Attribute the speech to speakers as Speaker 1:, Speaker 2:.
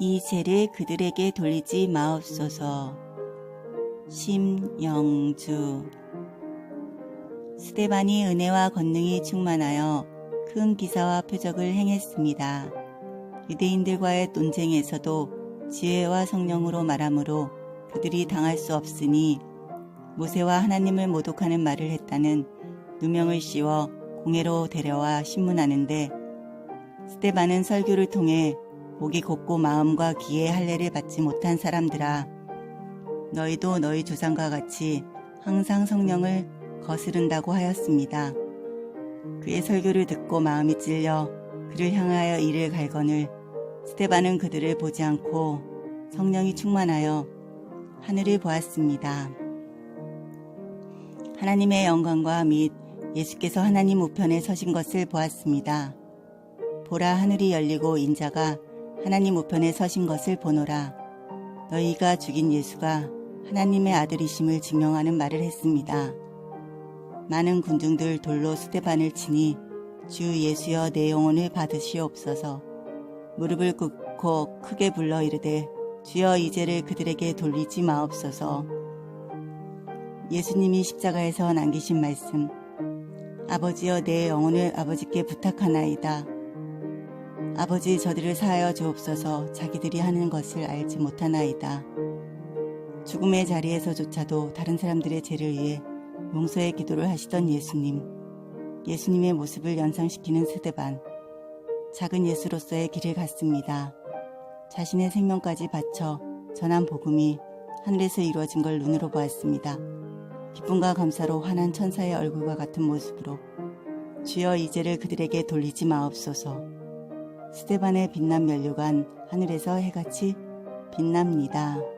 Speaker 1: 이 죄를 그들에게 돌리지 마옵소서. 심영주 스테반이 은혜와 권능이 충만하여 큰 기사와 표적을 행했습니다. 유대인들과의 논쟁에서도 지혜와 성령으로 말하므로 그들이 당할 수 없으니 모세와 하나님을 모독하는 말을 했다는 누명을 씌워 공회로 데려와 신문하는데 스테반은 설교를 통해 목이 곱고 마음과 귀의 할례를 받지 못한 사람들아 너희도 너희 조상과 같이 항상 성령을 거스른다고 하였습니다. 그의 설교를 듣고 마음이 찔려 그를 향하여 이를 갈거늘 스테반은 그들을 보지 않고 성령이 충만하여 하늘을 보았습니다. 하나님의 영광과 및 예수께서 하나님 우편에 서신 것을 보았습니다. 보라 하늘이 열리고 인자가 하나님 우편에 서신 것을 보노라. 너희가 죽인 예수가 하나님의 아들이심을 증명하는 말을 했습니다. 많은 군중들 돌로 스테반을 치니 주 예수여 내 영혼을 받으시옵소서. 무릎을 꿇고 크게 불러 이르되 주여 이제를 그들에게 돌리지 마옵소서. 예수님이 십자가에서 남기신 말씀 아버지여 내 영혼을 아버지께 부탁하나이다. 아버지 저들을 사하여 주옵소서 자기들이 하는 것을 알지 못하나이다. 죽음의 자리에서조차도 다른 사람들의 죄를 위해 용서의 기도를 하시던 예수님. 예수님의 모습을 연상시키는 스데반. 작은 예수로서의 길을 갔습니다. 자신의 생명까지 바쳐 전한 복음이 하늘에서 이루어진 걸 눈으로 보았습니다. 기쁨과 감사로 환한 천사의 얼굴과 같은 모습으로 주여 이제를 그들에게 돌리지 마옵소서. 스테반의 빛난 면류관 하늘에서 해같이 빛납니다.